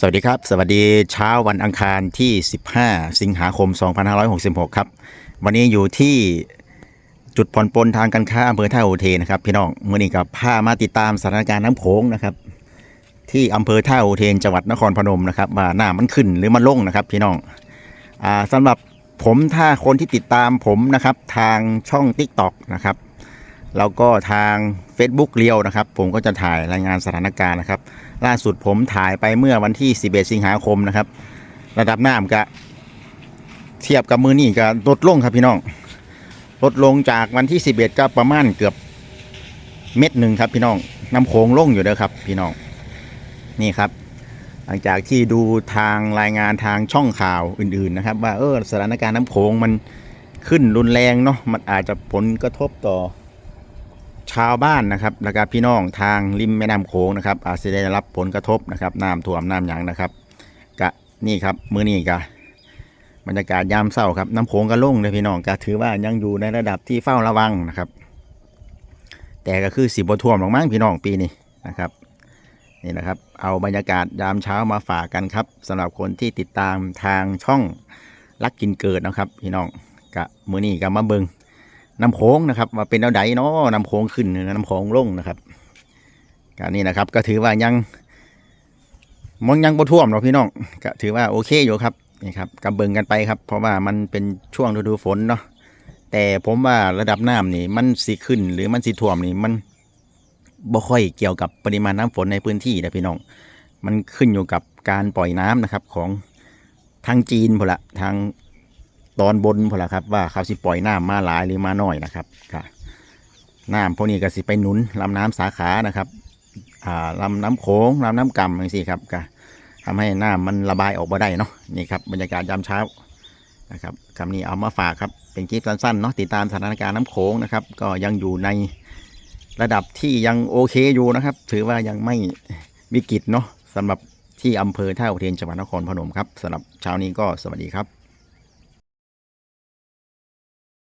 สวัสดีครับ สวัสดีเช้าวันอังคารที่ 15 สิงหาคม 2566 ครับ วันนี้อยู่ที่จุดผ่อนปลนทางการค้าอำเภอท่าอุเทนะครับ พี่น้องเมื่อนี้กับพามาติดตามสถานการณ์น้ำโขงนะครับ ที่อำเภอท่าอุเทนจังหวัดนครพนมนะครับว่าน้ำมันขึ้นหรือมันลงนะครับ พี่น้องอ่าสำหรับผมถ้าคนที่ติดตามผมนะครับ ทางช่อง TikTok นะครับแล้วก็ทาง Facebook เรียวนะครับ ผมก็จะถ่ายรายงานสถานการณ์นะครับ ล่าสุดผมถ่ายไปเมื่อวันที่ 11 สิงหาคมนะครับ ระดับน้ำก็เทียบกับมือนี่ก็ลดลงครับพี่น้องลดลงจากวันที่ 11 ก็ประมาณเกือบเม็ดหนึ่งครับพี่น้องน้ำโขงลงอยู่เด้อครับ พี่น้องนี่ครับ หลังจากที่ดูทางรายงานทางช่องข่าวอื่น ๆนะครับ ว่าเออสถานการณ์น้ำโขงมันขึ้นรุนแรงเนาะมันอาจจะผลกระทบต่อ ชาวบ้านนะครับแล้วก็พี่น้องทางริมแม่น้ำโขงนะครับอาจจะได้รับผลกระทบนะครับน้ำท่วมน้ำหยังนะครับกะนี่ครับมือนี้กะบรรยากาศยามเศร้าครับน้ำโขงก็ล่งเลยพี่น้องก็ถือว่ายังอยู่ในระดับที่เฝ้าระวังนะครับ แต่ก็คือสิบท่วมหรอกมั้งพี่น้องปีนี้นะครับนี่นะครับเอาบรรยากาศยามเช้ามาฝากกันครับสำหรับคนที่ติดตามทางช่องรักกินเกิดนะครับ พี่น้องกะมือนี้ก็มาเบิง น้ำโขงนะครับว่าเป็นเอาใดเนาะน้ำโขงขึ้นน้ำโขงลงนะครับการนี้นะครับ ก็ถือว่ายังมันยังบ่ท่วมหรอกพี่น้องก็ถือว่าโอเคอยู่ครับนี่ครับกำเบิงกันไปครับ เพราะว่ามันเป็นช่วงฤดูฝนเนาะแต่ผมว่าระดับน้ำนี่มันสิขึ้นหรือมันสิท่วมนี่มันบ่ค่อยเกี่ยวกับปริมาณน้ำฝนในพื้นที่นะพี่น้อง มันขึ้นอยู่กับการปล่อยน้ำนะครับของทางจีนพอละทาง ตอนบนพอละครับ ว่าเขาสิปล่อยน้ำมาหลายหรือมาน้อยนะครับค่ะน้ำพวกนี้ก็สิไปหนุนลำน้ำสาขานะครับอ่าลำน้ำโขงลำน้ำกำอย่างนี้ครับก็ทำให้น้ำมันระบายออกมาได้เนาะนี่ครับบรรยากาศยามเช้านะครับคำนี้เอามาฝากครับเป็นคลิปสั้นๆเนาะติดตามสถานการณ์น้ำโขงนะครับ ก็ยังอยู่ในระดับที่ยังโอเคอยู่นะครับ ถือว่ายังไม่วิกฤตเนาะสำหรับที่อำเภอท่าอุเทนจังหวัดนครพนมครับสำหรับเช้านี้ก็สวัสดีครับ